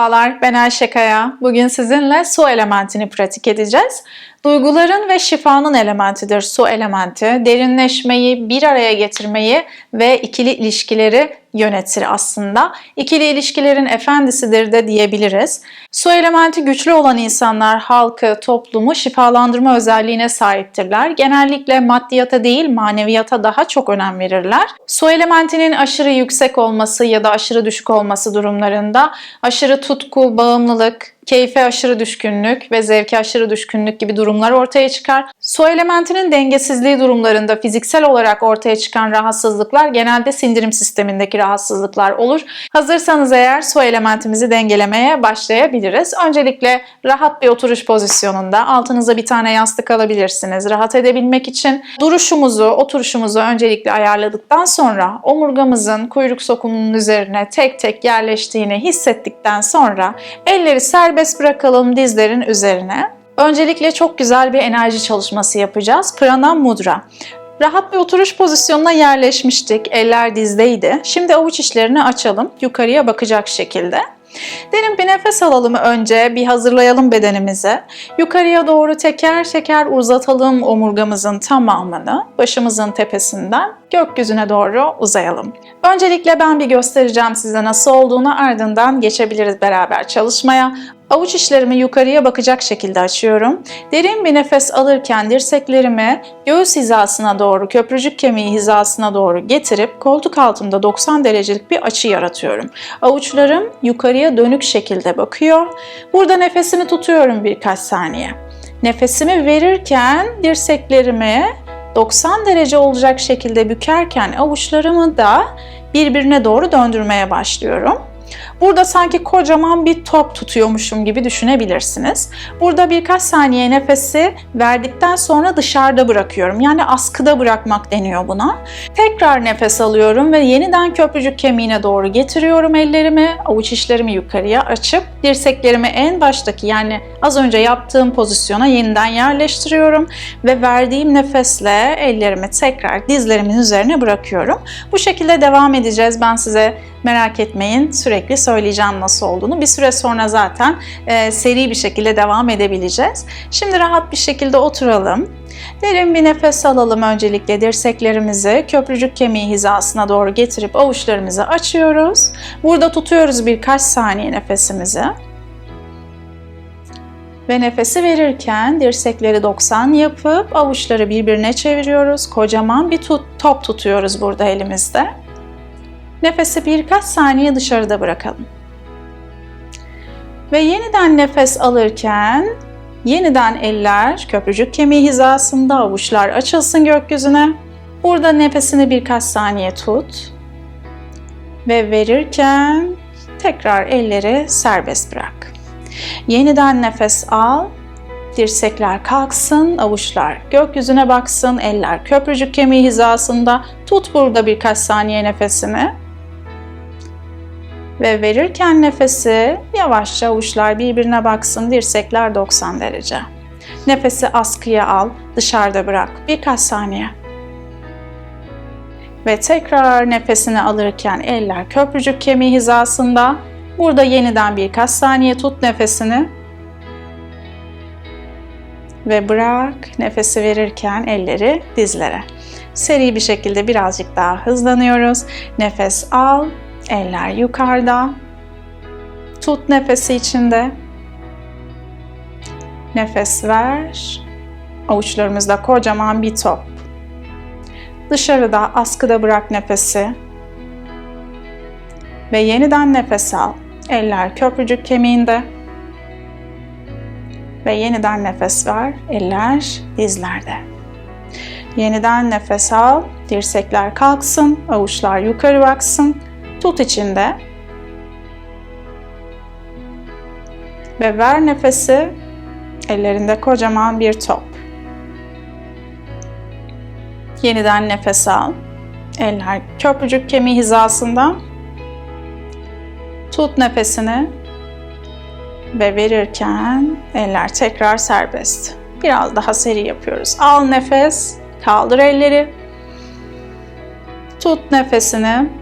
Merhabalar, ben Ayşe Kaya. Bugün sizinle su elementini pratik edeceğiz. Duyguların ve şifanın elementidir su elementi. Derinleşmeyi, bir araya getirmeyi ve ikili ilişkileri yönetir aslında. İkili ilişkilerin efendisidir de diyebiliriz. Su elementi güçlü olan insanlar halkı, toplumu şifalandırma özelliğine sahiptirler. Genellikle maddiyata değil maneviyata daha çok önem verirler. Su elementinin aşırı yüksek olması ya da aşırı düşük olması durumlarında aşırı tutku, bağımlılık, keyfe aşırı düşkünlük ve zevke aşırı düşkünlük gibi durumlar ortaya çıkar. Su elementinin dengesizliği durumlarında fiziksel olarak ortaya çıkan rahatsızlıklar genelde sindirim sistemindeki rahatsızlıklar olur. Hazırsanız eğer su elementimizi dengelemeye başlayabiliriz. Öncelikle rahat bir oturuş pozisyonunda altınıza bir tane yastık alabilirsiniz. Rahat edebilmek için duruşumuzu, oturuşumuzu öncelikle ayarladıktan sonra omurgamızın kuyruk sokumunun üzerine tek tek yerleştiğini hissettikten sonra elleri serbest bırakalım dizlerin üzerine. Öncelikle çok güzel bir enerji çalışması yapacağız. Prana Mudra. Rahat bir oturuş pozisyonuna yerleşmiştik. Eller dizdeydi. Şimdi avuç içlerini açalım. Yukarıya bakacak şekilde. Derin bir nefes alalım önce, bir hazırlayalım bedenimizi. Yukarıya doğru teker teker uzatalım omurgamızın tamamını, başımızın tepesinden gökyüzüne doğru uzayalım. Öncelikle ben bir göstereceğim size nasıl olduğunu, ardından geçebiliriz beraber çalışmaya. Avuç içlerimi yukarıya bakacak şekilde açıyorum. Derin bir nefes alırken dirseklerimi göğüs hizasına doğru, köprücük kemiği hizasına doğru getirip koltuk altında 90 derecelik bir açı yaratıyorum. Avuçlarım yukarıya dönük şekilde bakıyor. Burada nefesimi tutuyorum birkaç saniye. Nefesimi verirken dirseklerimi 90 derece olacak şekilde bükerken avuçlarımı da birbirine doğru döndürmeye başlıyorum. Burada sanki kocaman bir top tutuyormuşum gibi düşünebilirsiniz. Burada birkaç saniye nefesi verdikten sonra dışarıda bırakıyorum. Yani askıda bırakmak deniyor buna. Tekrar nefes alıyorum ve yeniden köprücük kemiğine doğru getiriyorum ellerimi. Avuç içlerimi yukarıya açıp dirseklerimi en baştaki yani az önce yaptığım pozisyona yeniden yerleştiriyorum ve verdiğim nefesle ellerimi tekrar dizlerimin üzerine bırakıyorum. Bu şekilde devam edeceğiz. Ben size merak etmeyin sürekli söyleyeceğim nasıl olduğunu. Bir süre sonra zaten e, seri bir şekilde devam edebileceğiz. Şimdi rahat bir şekilde oturalım. Derin bir nefes alalım öncelikle dirseklerimizi köprücük kemiği hizasına doğru getirip avuçlarımızı açıyoruz. Burada tutuyoruz birkaç saniye nefesimizi. Ve nefesi verirken dirsekleri 90 yapıp avuçları birbirine çeviriyoruz. Kocaman bir top tutuyoruz burada elimizde. Nefesi birkaç saniye dışarıda bırakalım. Ve yeniden nefes alırken yeniden eller köprücük kemiği hizasında avuçlar açılsın gökyüzüne. Burada nefesini birkaç saniye tut. Ve verirken tekrar elleri serbest bırak. Yeniden nefes al. Dirsekler kalksın, avuçlar gökyüzüne baksın, eller köprücük kemiği hizasında. Tut burada birkaç saniye nefesini ve verirken nefesi yavaşça avuçlar birbirine baksın, dirsekler 90 derece. Nefesi askıya al, dışarıda bırak birkaç saniye. Ve tekrar nefesini alırken eller köprücük kemiği hizasında. Burada yeniden birkaç saniye tut nefesini. Ve bırak nefesi verirken elleri dizlere. Seri bir şekilde birazcık daha hızlanıyoruz. Nefes al, Eller yukarıda. Tut nefesi içinde. Nefes ver. Avuçlarımızda kocaman bir top. Dışarıda askıda bırak nefesi. Ve yeniden nefes al. Eller köprücük kemiğinde. Ve yeniden nefes ver. Eller dizlerde. Yeniden nefes al. Dirsekler kalksın. Avuçlar yukarı baksın. Tut içinde. Ve ver nefesi. Ellerinde kocaman bir top. Yeniden nefes al. Eller köprücük kemiği hizasında. Tut nefesini. Ve verirken eller tekrar serbest. Biraz daha seri yapıyoruz. Al nefes. Kaldır elleri. Tut nefesini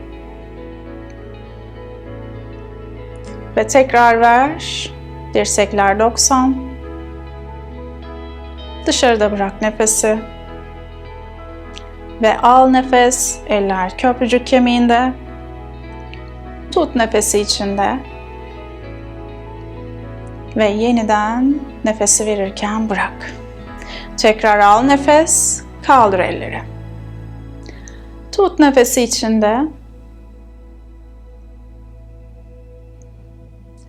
Ve tekrar ver. Dirsekler 90. Dışarıda bırak nefesi. Ve al nefes. Eller köprücük kemiğinde. Tut nefesi içinde. Ve yeniden nefesi verirken bırak. Tekrar al nefes. Kaldır elleri. Tut nefesi içinde.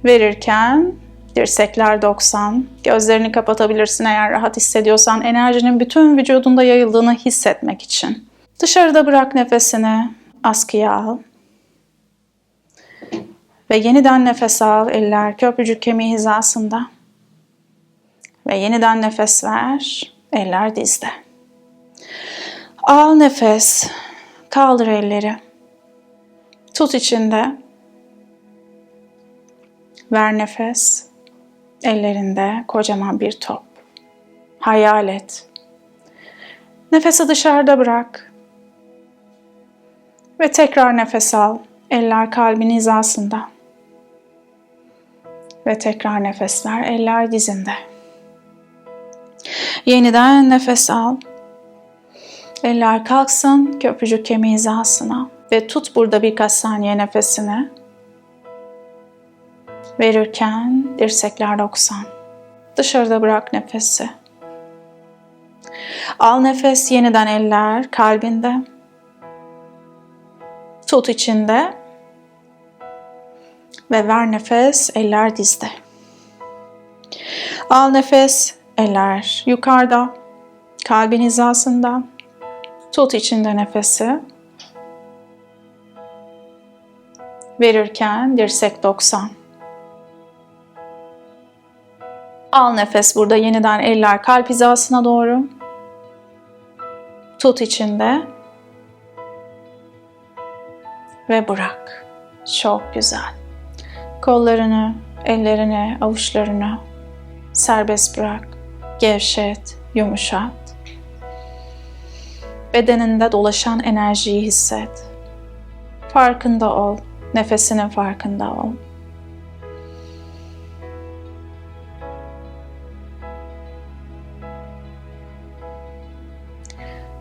Verirken dirsekler 90. Gözlerini kapatabilirsin eğer rahat hissediyorsan enerjinin bütün vücudunda yayıldığını hissetmek için. Dışarıda bırak nefesini. Askıya al. Ve yeniden nefes al. Eller köprücük kemiği hizasında. Ve yeniden nefes ver. Eller dizde. Al nefes. Kaldır elleri. Tut içinde. Ver nefes. Ellerinde kocaman bir top. Hayal et. Nefesi dışarıda bırak. Ve tekrar nefes al. Eller kalbin hizasında. Ve tekrar nefes ver. Eller dizinde. Yeniden nefes al. Eller kalksın köprücük kemiği hizasına ve tut burada birkaç saniye nefesini. Verirken dirsekler 90. Dışarıda bırak nefesi. Al nefes yeniden eller kalbinde. Tut içinde. Ve ver nefes eller dizde. Al nefes eller yukarıda. Kalbin hizasında. Tut içinde nefesi. Verirken dirsek 90. Al nefes burada yeniden eller kalp hizasına doğru. Tut içinde. Ve bırak. Çok güzel. Kollarını, ellerini, avuçlarını serbest bırak. Gevşet, yumuşat. Bedeninde dolaşan enerjiyi hisset. Farkında ol. Nefesinin farkında ol.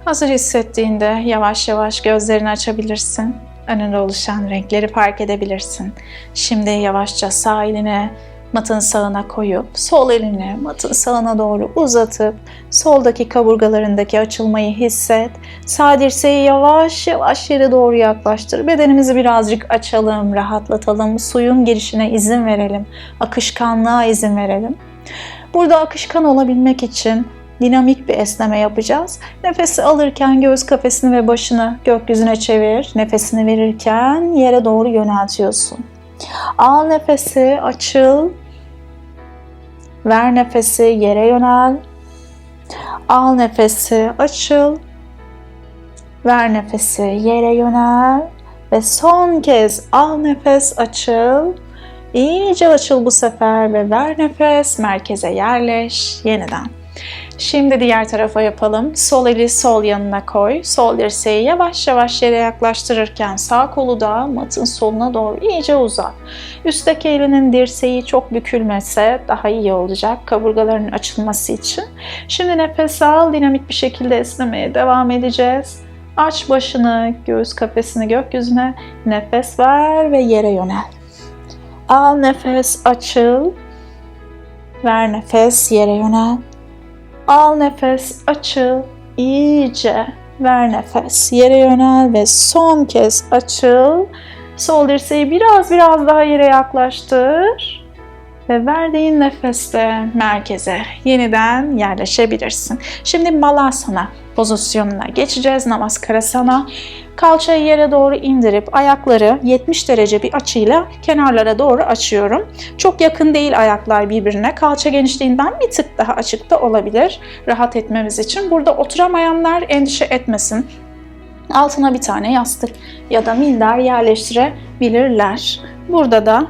Hazır hissettiğinde yavaş yavaş gözlerini açabilirsin. Önünde oluşan renkleri fark edebilirsin. Şimdi yavaşça sağ eline matın sağına koyup sol elini matın sağına doğru uzatıp soldaki kaburgalarındaki açılmayı hisset. Sağ dirseği yavaş yavaş yere doğru yaklaştır. Bedenimizi birazcık açalım, rahatlatalım. Suyun girişine izin verelim. Akışkanlığa izin verelim. Burada akışkan olabilmek için dinamik bir esneme yapacağız. Nefesi alırken göğüs kafesini ve başını gökyüzüne çevir. Nefesini verirken yere doğru yöneltiyorsun. Al nefesi, açıl. Ver nefesi, yere yönel. Al nefesi, açıl. Ver nefesi, yere yönel. Ve son kez al nefes, açıl. İyice açıl bu sefer ve ver nefes, merkeze yerleş yeniden. Şimdi diğer tarafa yapalım. Sol eli sol yanına koy. Sol dirseği yavaş yavaş yere yaklaştırırken sağ kolu da matın soluna doğru iyice uzat. Üstteki elinin dirseği çok bükülmese daha iyi olacak kaburgaların açılması için. Şimdi nefes al. Dinamik bir şekilde esnemeye devam edeceğiz. Aç başını, göğüs kafesini gökyüzüne. Nefes ver ve yere yönel. Al nefes, açıl. Ver nefes, yere yönel. Al nefes, açıl, iyice ver nefes, yere yönel ve son kez açıl. Sol dirseği biraz biraz daha yere yaklaştır ve verdiğin nefeste merkeze yeniden yerleşebilirsin. Şimdi Balasana pozisyonuna geçeceğiz. Namaskara Kalçayı yere doğru indirip ayakları 70 derece bir açıyla kenarlara doğru açıyorum. Çok yakın değil ayaklar birbirine. Kalça genişliğinden bir tık daha açık da olabilir rahat etmemiz için. Burada oturamayanlar endişe etmesin. Altına bir tane yastık ya da minder yerleştirebilirler. Burada da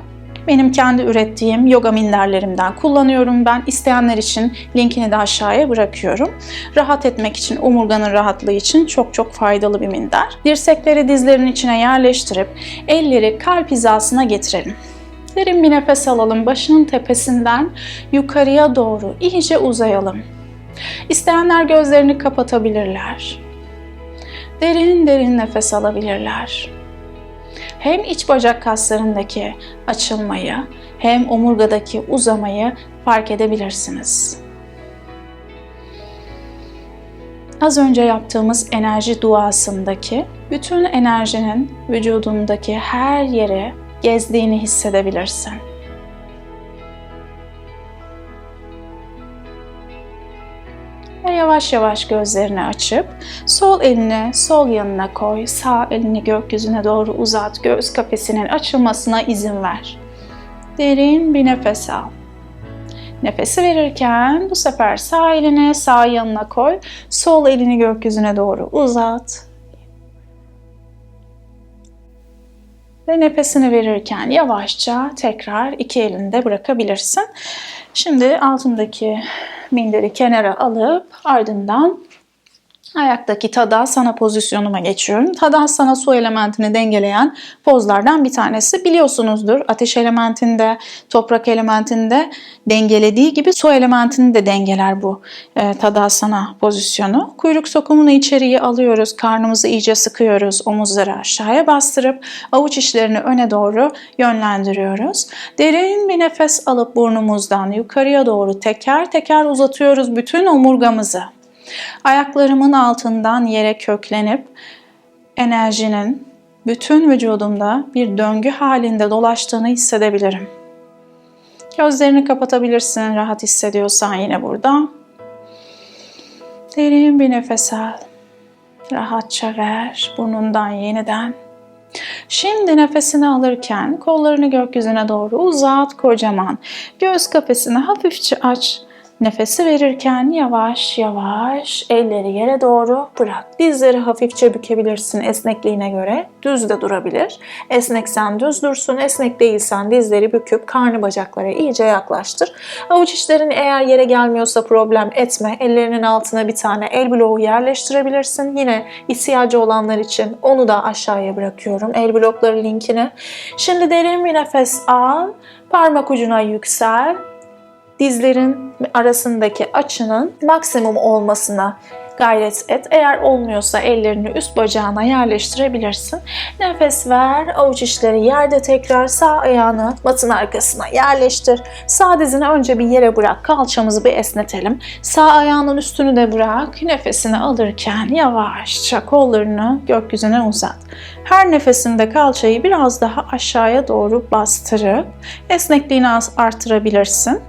benim kendi ürettiğim yoga minderlerimden kullanıyorum ben. İsteyenler için linkini de aşağıya bırakıyorum. Rahat etmek için, omurganın rahatlığı için çok çok faydalı bir minder. Dirsekleri dizlerin içine yerleştirip elleri kalp hizasına getirelim. Derin bir nefes alalım. Başının tepesinden yukarıya doğru iyice uzayalım. İsteyenler gözlerini kapatabilirler. Derin derin nefes alabilirler. Hem iç bacak kaslarındaki açılmayı hem omurgadaki uzamayı fark edebilirsiniz. Az önce yaptığımız enerji duasındaki bütün enerjinin vücudundaki her yere gezdiğini hissedebilirsin. Yavaş yavaş gözlerini açıp sol elini sol yanına koy, sağ elini gökyüzüne doğru uzat, göğüs kafesinin açılmasına izin ver. Derin bir nefes al. Nefesi verirken bu sefer sağ elini sağ yanına koy, sol elini gökyüzüne doğru uzat. Ve nefesini verirken yavaşça tekrar iki elinde bırakabilirsin. Şimdi altındaki minderi kenara alıp ardından Ayaktaki Tadasana pozisyonuma geçiyorum. Tadasana su elementini dengeleyen pozlardan bir tanesi. Biliyorsunuzdur ateş elementinde, toprak elementinde dengelediği gibi su elementini de dengeler bu e, Tadasana pozisyonu. Kuyruk sokumunu içeriye alıyoruz, karnımızı iyice sıkıyoruz, omuzları aşağıya bastırıp avuç içlerini öne doğru yönlendiriyoruz. Derin bir nefes alıp burnumuzdan yukarıya doğru teker teker uzatıyoruz bütün omurgamızı. Ayaklarımın altından yere köklenip enerjinin bütün vücudumda bir döngü halinde dolaştığını hissedebilirim. Gözlerini kapatabilirsin rahat hissediyorsan yine burada. Derin bir nefes al. Rahatça ver burnundan yeniden. Şimdi nefesini alırken kollarını gökyüzüne doğru uzat kocaman. Göğüs kafesini hafifçe aç Nefesi verirken yavaş yavaş elleri yere doğru bırak. Dizleri hafifçe bükebilirsin esnekliğine göre. Düz de durabilir. Esneksen düz dursun, esnek değilsen dizleri büküp karnı bacaklara iyice yaklaştır. Avuç içlerin eğer yere gelmiyorsa problem etme. Ellerinin altına bir tane el bloğu yerleştirebilirsin. Yine ihtiyacı olanlar için onu da aşağıya bırakıyorum. El blokları linkini. Şimdi derin bir nefes al. Parmak ucuna yüksel dizlerin arasındaki açının maksimum olmasına gayret et. Eğer olmuyorsa ellerini üst bacağına yerleştirebilirsin. Nefes ver, avuç içleri yerde tekrar sağ ayağını matın arkasına yerleştir. Sağ dizini önce bir yere bırak, kalçamızı bir esnetelim. Sağ ayağının üstünü de bırak. Nefesini alırken yavaşça kollarını gökyüzüne uzat. Her nefesinde kalçayı biraz daha aşağıya doğru bastırıp esnekliğini artırabilirsin.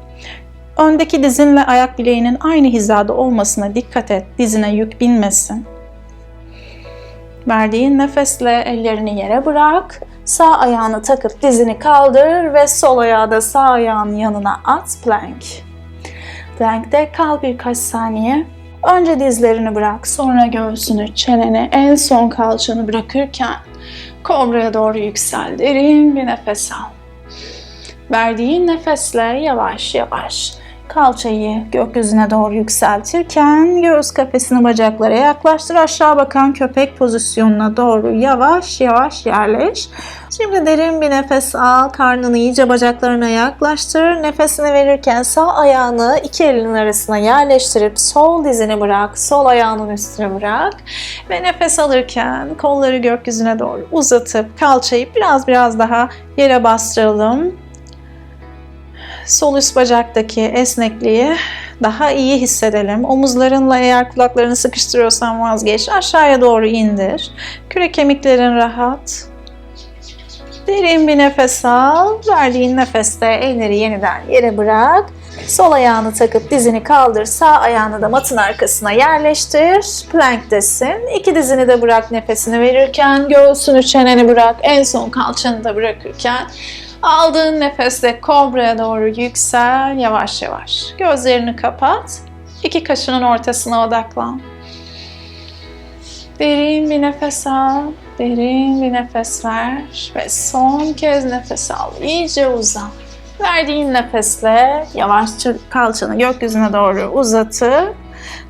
Öndeki dizinle ayak bileğinin aynı hizada olmasına dikkat et. Dizine yük binmesin. Verdiğin nefesle ellerini yere bırak. Sağ ayağını takıp dizini kaldır ve sol ayağı da sağ ayağın yanına at plank. Plank'te kal birkaç saniye. Önce dizlerini bırak, sonra göğsünü, çeneni, en son kalçanı bırakırken kobraya doğru yüksel. Derin bir nefes al. Verdiğin nefesle yavaş yavaş Kalçayı gökyüzüne doğru yükseltirken göğüs kafesini bacaklara yaklaştır. Aşağı bakan köpek pozisyonuna doğru yavaş yavaş yerleş. Şimdi derin bir nefes al. Karnını iyice bacaklarına yaklaştır. Nefesini verirken sağ ayağını iki elinin arasına yerleştirip sol dizini bırak. Sol ayağının üstüne bırak. Ve nefes alırken kolları gökyüzüne doğru uzatıp kalçayı biraz biraz daha yere bastıralım sol üst bacaktaki esnekliği daha iyi hissedelim. Omuzlarınla eğer kulaklarını sıkıştırıyorsan vazgeç. Aşağıya doğru indir. Kürek kemiklerin rahat. Derin bir nefes al. Verdiğin nefeste elleri yeniden yere bırak. Sol ayağını takıp dizini kaldır. Sağ ayağını da matın arkasına yerleştir. Plank'tesin. İki dizini de bırak nefesini verirken. Göğsünü çeneni bırak. En son kalçanı da bırakırken Aldığın nefesle kobraya doğru yüksel yavaş yavaş. Gözlerini kapat. İki kaşının ortasına odaklan. Derin bir nefes al. Derin bir nefes ver. Ve son kez nefes al. İyice uzan. Verdiğin nefesle yavaşça kalçanı gökyüzüne doğru uzatıp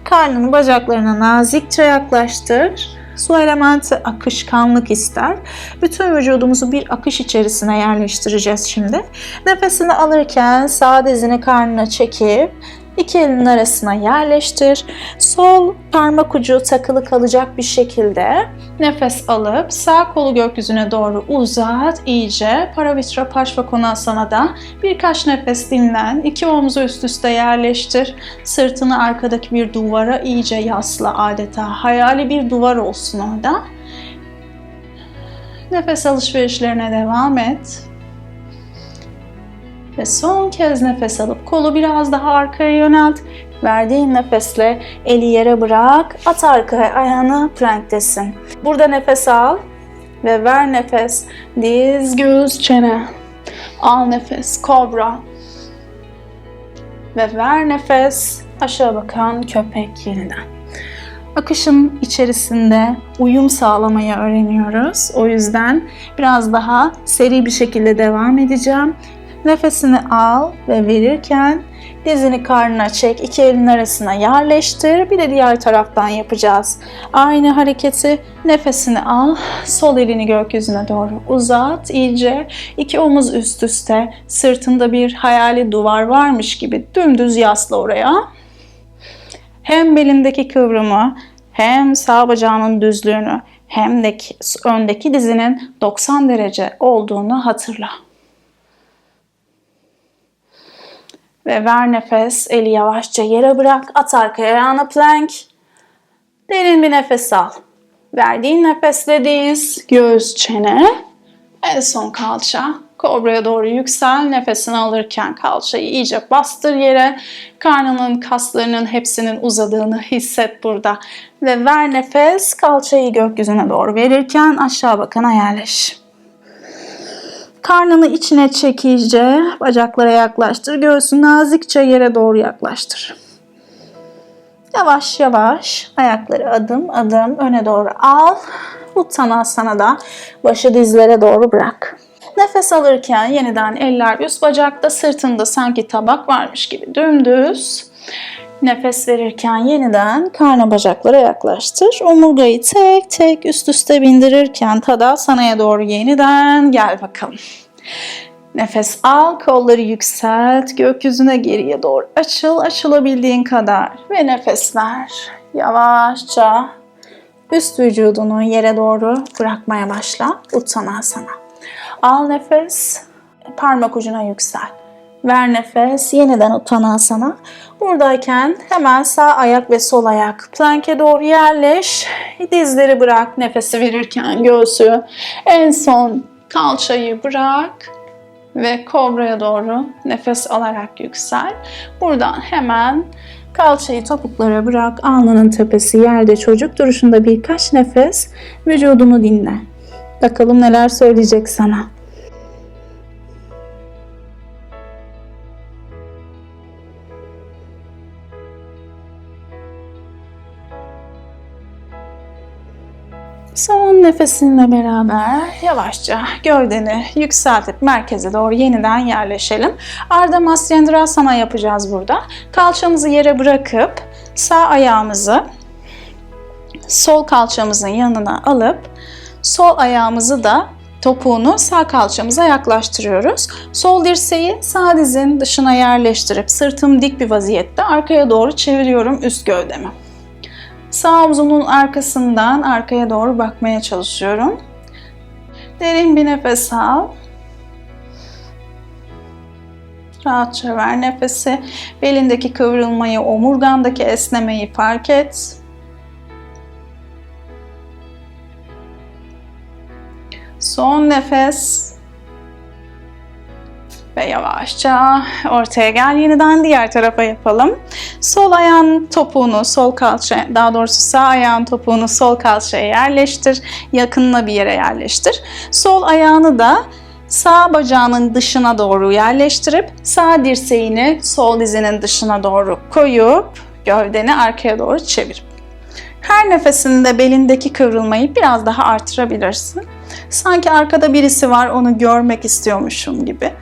karnını bacaklarına nazikçe yaklaştır. Su elementi akışkanlık ister. Bütün vücudumuzu bir akış içerisine yerleştireceğiz şimdi. Nefesini alırken sağ dizini karnına çekip iki elinin arasına yerleştir. Sol parmak ucu takılı kalacak bir şekilde nefes alıp sağ kolu gökyüzüne doğru uzat iyice. Paravitra Paşvakonasana birkaç nefes dinlen. İki omzu üst üste yerleştir. Sırtını arkadaki bir duvara iyice yasla adeta. Hayali bir duvar olsun orada. Nefes alışverişlerine devam et. Ve son kez nefes alıp kolu biraz daha arkaya yönelt. Verdiğin nefesle eli yere bırak. At arkaya ayağını planktesin. Burada nefes al ve ver nefes. Diz, göğüs, çene. Al nefes. Kobra. Ve ver nefes. Aşağı bakan köpek yeniden. Akışın içerisinde uyum sağlamayı öğreniyoruz. O yüzden biraz daha seri bir şekilde devam edeceğim. Nefesini al ve verirken dizini karnına çek, iki elin arasına yerleştir. Bir de diğer taraftan yapacağız. Aynı hareketi nefesini al, sol elini gökyüzüne doğru uzat iyice. iki omuz üst üste, sırtında bir hayali duvar varmış gibi dümdüz yasla oraya. Hem belindeki kıvrımı, hem sağ bacağının düzlüğünü, hem de öndeki dizinin 90 derece olduğunu hatırla. Ve ver nefes. Eli yavaşça yere bırak. At arkaya ayağına plank. Derin bir nefes al. Verdiğin nefesle diz, göğüs, çene. En son kalça. Kobra'ya doğru yüksel. Nefesini alırken kalçayı iyice bastır yere. Karnının kaslarının hepsinin uzadığını hisset burada. Ve ver nefes. Kalçayı gökyüzüne doğru verirken aşağı bakana yerleş. Karnını içine çek. Bacaklara yaklaştır. Göğsü nazikçe yere doğru yaklaştır. Yavaş yavaş ayakları adım adım öne doğru al. Uttanasana da başı dizlere doğru bırak. Nefes alırken yeniden eller üst bacakta, sırtında sanki tabak varmış gibi dümdüz. Nefes verirken yeniden karna bacaklara yaklaştır. Omurgayı tek tek üst üste bindirirken Tadasana'ya doğru yeniden gel bakalım. Nefes al, kolları yükselt, gökyüzüne geriye doğru açıl, açılabildiğin kadar ve nefes ver. Yavaşça üst vücudunu yere doğru bırakmaya başla. Uttanasana. Al nefes, parmak ucuna yüksel. Ver nefes, yeniden uttanasana. Buradayken hemen sağ ayak ve sol ayak plank'e doğru yerleş. Dizleri bırak nefesi verirken göğsü. En son kalçayı bırak ve kobraya doğru nefes alarak yüksel. Buradan hemen kalçayı topuklara bırak. Alnının tepesi yerde çocuk duruşunda birkaç nefes vücudunu dinle. Bakalım neler söyleyecek sana. Son nefesinle beraber yavaşça gövdeni yükseltip merkeze doğru yeniden yerleşelim. Ardha Matsyendrasana yapacağız burada. Kalçamızı yere bırakıp sağ ayağımızı sol kalçamızın yanına alıp sol ayağımızı da topuğunu sağ kalçamıza yaklaştırıyoruz. Sol dirseği sağ dizin dışına yerleştirip sırtım dik bir vaziyette arkaya doğru çeviriyorum üst gövdemi. Sağ omzumun arkasından arkaya doğru bakmaya çalışıyorum. Derin bir nefes al. Rahatça ver nefesi. Belindeki kıvrılmayı, omurgandaki esnemeyi fark et. Son nefes ve yavaşça ortaya gel. Yeniden diğer tarafa yapalım. Sol ayağın topuğunu sol kalça, daha doğrusu sağ ayağın topuğunu sol kalçaya yerleştir. Yakınına bir yere yerleştir. Sol ayağını da sağ bacağının dışına doğru yerleştirip sağ dirseğini sol dizinin dışına doğru koyup gövdeni arkaya doğru çevir. Her nefesinde belindeki kıvrılmayı biraz daha artırabilirsin. Sanki arkada birisi var onu görmek istiyormuşum gibi.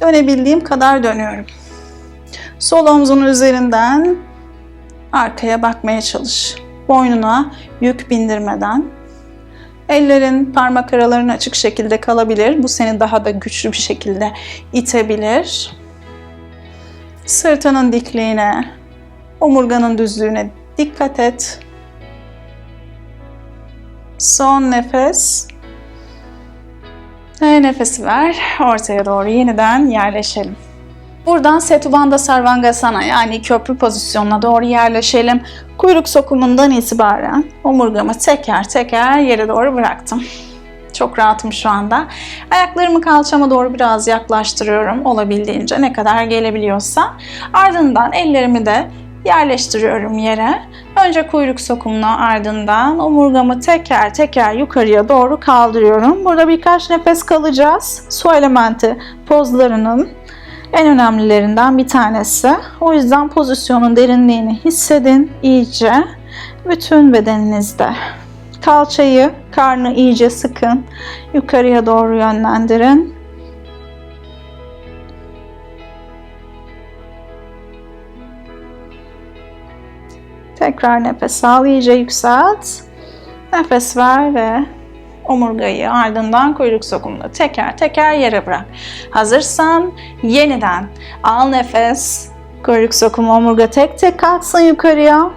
Dönebildiğim kadar dönüyorum. Sol omzun üzerinden arkaya bakmaya çalış. Boynuna yük bindirmeden. Ellerin parmak araların açık şekilde kalabilir. Bu seni daha da güçlü bir şekilde itebilir. Sırtının dikliğine, omurganın düzlüğüne dikkat et. Son nefes. Ve nefesi ver. Ortaya doğru yeniden yerleşelim. Buradan Setubandha Sarvangasana yani köprü pozisyonuna doğru yerleşelim. Kuyruk sokumundan itibaren omurgamı teker teker yere doğru bıraktım. Çok rahatım şu anda. Ayaklarımı kalçama doğru biraz yaklaştırıyorum olabildiğince ne kadar gelebiliyorsa. Ardından ellerimi de yerleştiriyorum yere. Önce kuyruk sokumuna ardından omurgamı teker teker yukarıya doğru kaldırıyorum. Burada birkaç nefes kalacağız. Su elementi pozlarının en önemlilerinden bir tanesi. O yüzden pozisyonun derinliğini hissedin iyice bütün bedeninizde. Kalçayı, karnı iyice sıkın. Yukarıya doğru yönlendirin. Tekrar nefes al, iyice yükselt. Nefes ver ve omurgayı ardından kuyruk sokumunu teker teker yere bırak. Hazırsan yeniden al nefes. Kuyruk sokumu omurga tek tek kalksın yukarıya.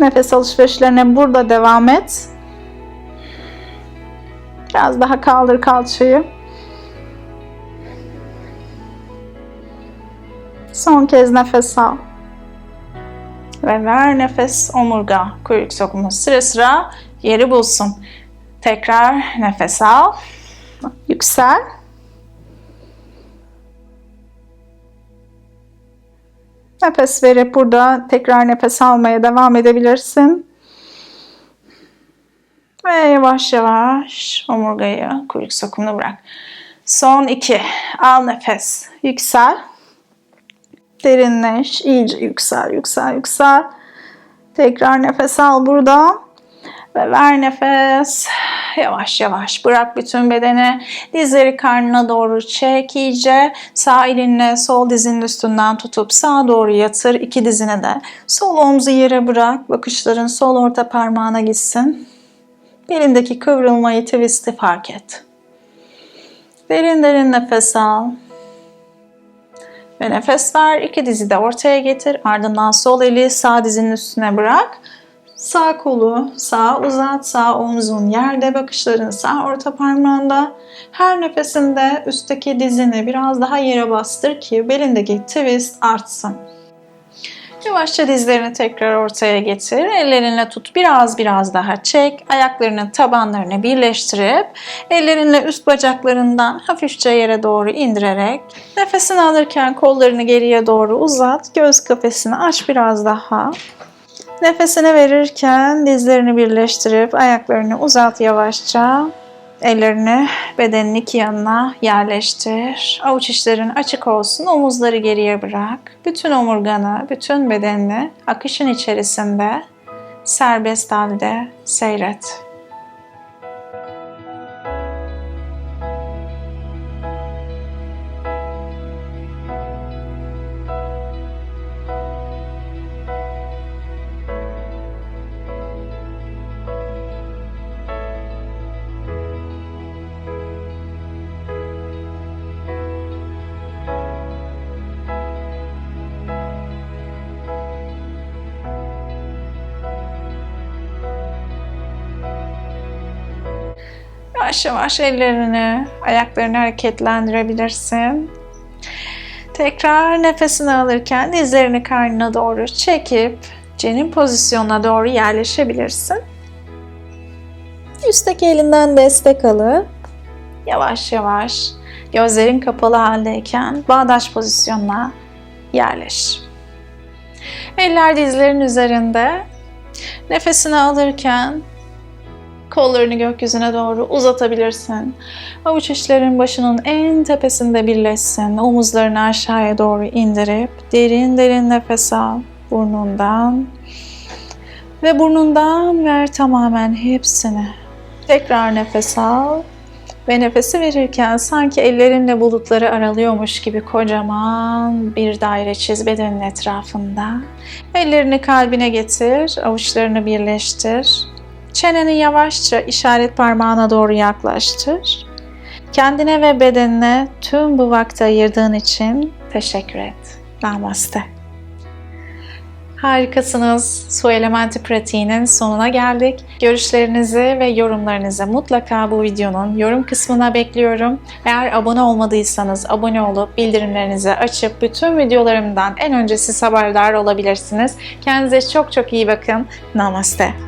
Nefes alışverişlerine burada devam et. Biraz daha kaldır kalçayı. Son kez nefes al. Ve ver nefes omurga, kuyruk sokumu sıra sıra yeri bulsun. Tekrar nefes al. Yüksel. Nefes verip burada tekrar nefes almaya devam edebilirsin. Ve yavaş yavaş omurgayı, kuyruk sokumunu bırak. Son iki. Al nefes. Yüksel. Derinleş. iyice yüksel, yüksel, yüksel. Tekrar nefes al burada. Ve ver nefes. Yavaş yavaş bırak bütün bedeni. Dizleri karnına doğru çek iyice. Sağ elinle sol dizinin üstünden tutup sağa doğru yatır. iki dizine de. Sol omzu yere bırak. Bakışların sol orta parmağına gitsin. Belindeki kıvrılmayı, twist'i fark et. Derin derin nefes al. Ve nefes ver. İki dizi de ortaya getir. Ardından sol eli sağ dizinin üstüne bırak. Sağ kolu sağa uzat, sağ omzun yerde, bakışların sağ orta parmağında. Her nefesinde üstteki dizini biraz daha yere bastır ki belindeki twist artsın. Yavaşça dizlerini tekrar ortaya getir. Ellerinle tut. Biraz biraz daha çek. Ayaklarının tabanlarını birleştirip ellerinle üst bacaklarından hafifçe yere doğru indirerek nefesini alırken kollarını geriye doğru uzat. Göz kafesini aç biraz daha. Nefesini verirken dizlerini birleştirip ayaklarını uzat yavaşça. Ellerini bedenin iki yanına yerleştir. Avuç içlerin açık olsun. Omuzları geriye bırak. Bütün omurganı, bütün bedenini akışın içerisinde serbest halde seyret. Yavaş yavaş ellerini, ayaklarını hareketlendirebilirsin. Tekrar nefesini alırken dizlerini karnına doğru çekip cenin pozisyonuna doğru yerleşebilirsin. Üstteki elinden destek alıp yavaş yavaş gözlerin kapalı haldeyken bağdaş pozisyonuna yerleş. Eller dizlerin üzerinde. Nefesini alırken Kollarını gökyüzüne doğru uzatabilirsin. Avuç içlerin başının en tepesinde birleşsin. Omuzlarını aşağıya doğru indirip derin derin nefes al burnundan. Ve burnundan ver tamamen hepsini. Tekrar nefes al. Ve nefesi verirken sanki ellerinle bulutları aralıyormuş gibi kocaman bir daire çiz bedenin etrafında. Ellerini kalbine getir, avuçlarını birleştir. Çeneni yavaşça işaret parmağına doğru yaklaştır. Kendine ve bedenine tüm bu vakti ayırdığın için teşekkür et. Namaste. Harikasınız. Su elementi pratiğinin sonuna geldik. Görüşlerinizi ve yorumlarınızı mutlaka bu videonun yorum kısmına bekliyorum. Eğer abone olmadıysanız abone olup bildirimlerinizi açıp bütün videolarımdan en önce siz haberdar olabilirsiniz. Kendinize çok çok iyi bakın. Namaste.